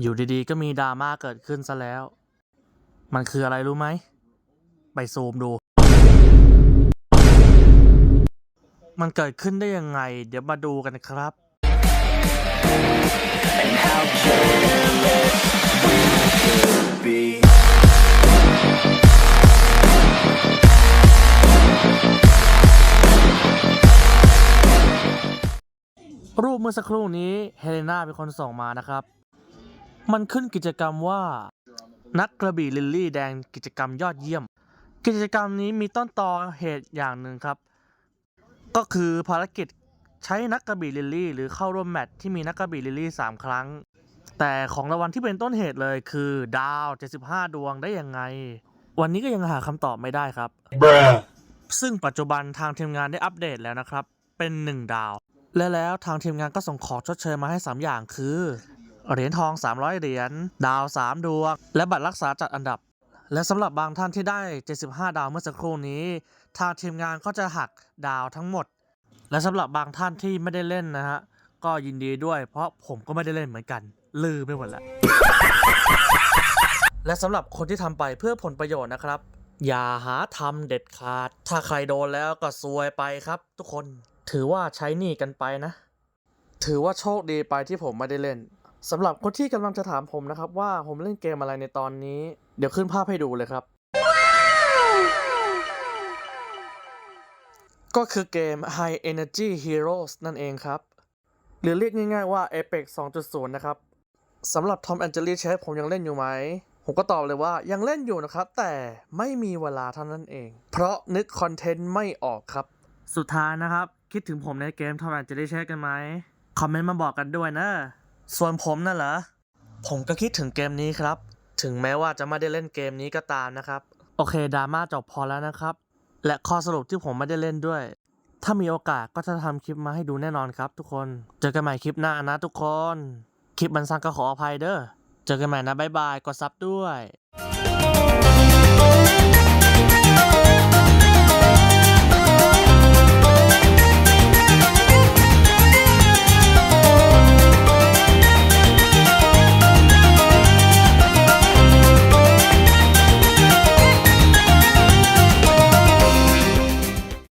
อยู่ดีๆ ก็มีดราม่าเกิดขึ้นซะแล้ว มันคืออะไรรู้ไหม ไปซูมดู มันเกิดขึ้นได้ยังไง เดี๋ยวมาดูกันครับ be รูปเมื่อสักครู่นี้เฮเลนาเป็นคนส่งมานะครับ มันขึ้นกิจกรรมว่า นักกระบี่ลิลลี่แดงกิจกรรมยอดเยี่ยม กิจกรรมนี้มีต้นตอเหตุอย่างหนึ่งครับ ก็คือภารกิจใช้นักกระบี่ลิลลี่หรือเข้าร่วมแมตช์ที่มีนักกระบี่ลิลลี่3ครั้ง แต่ของรางวัลที่เป็นต้นเหตุเลยคือดาว 75 ดวงได้ยังไง วันนี้ก็ยังหาคำตอบไม่ได้ครับ bruh ซึ่งปัจจุบันทางทีมงานได้อัปเดตแล้วนะครับ เป็น 1 ดาว และแล้วทางทีมงานก็ส่งของชดเชยมาให้ 3 อย่างคือ เหรียญทอง 300 เหรียญ ดาว 3 ดวง และบัตรรักษาจัดอันดับ และสำหรับบางท่านที่ได้ 75 ดาวเมื่อสักครู่นี้ ทางทีมงานก็จะหักดาวทั้งหมด และสำหรับบางท่านที่ไม่ได้เล่นนะฮะ ก็ยินดีด้วย เพราะผมก็ไม่ได้เล่นเหมือนกัน ลืมไปหมดแล้ว และสำหรับคนที่ทำไปเพื่อผลประโยชน์นะครับ อย่าหาทำเด็ดขาด ถ้าใครโดนแล้วก็ซวยไปครับ ทุกคน ถือว่าใช้หนี้กันไปนะ ถือว่าโชคดีไปที่ผมไม่ได้เล่น สำหรับคนที่กำลังจะถามผมนะครับว่าผมเล่นเกมอะไรในตอนนี้ เดี๋ยวขึ้นภาพให้ดูเลยครับ ก็คือเกม High Energy Heroes นั่นเองครับ หรือเรียกง่ายๆว่า Apex 2.0 นะครับสำหรับ Tom a n g e l i c h ผมยังเล่นอยู่ไหม ผมก็ตอบเลยว่ายังเล่นอยู่นะครับ แต่ไม่มีเวลาเท่านั้นเอง เพราะนึกคอนเทนต์ไม่ออกครับ สุดท้ายนะครับ คิดถึงผมในเกม Tom a n g e l i c h กันไหมคอมเมนต์มาบอกกันด้วยนะ ส่วนผมน่ะเหรอ ผมก็คิดถึงเกมนี้ครับ ถึงแม้ว่าจะไม่ได้เล่นเกมนี้ก็ตามนะครับ โอเคดราม่าจบพอแล้วนะครับ และข้อสรุปที่ผมไม่ได้เล่นด้วย ถ้ามีโอกาสก็จะทำคลิปมาให้ดูแน่นอนครับ ทุกคน เจอกันใหม่คลิปหน้านะทุกคน คลิปมันสั้นก็ขออภัยเด้อ เจอกันใหม่นะบ๊ายบาย กดซับด้วย